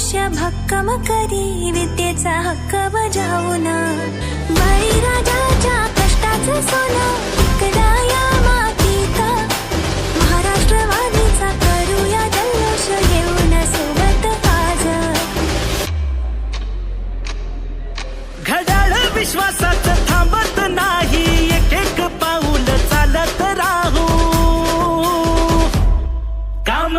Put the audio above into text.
मनुष्य भक्कम करी विद्येचा हक्क बजावून बळीराजाच्या कष्टाचं सोनं इकला या मातीत. महाराष्ट्रवादीचा करूया जल्लोष घेऊन सोबत घड्याळ थांबत नाही एक एक पाऊल चालत राहू. काम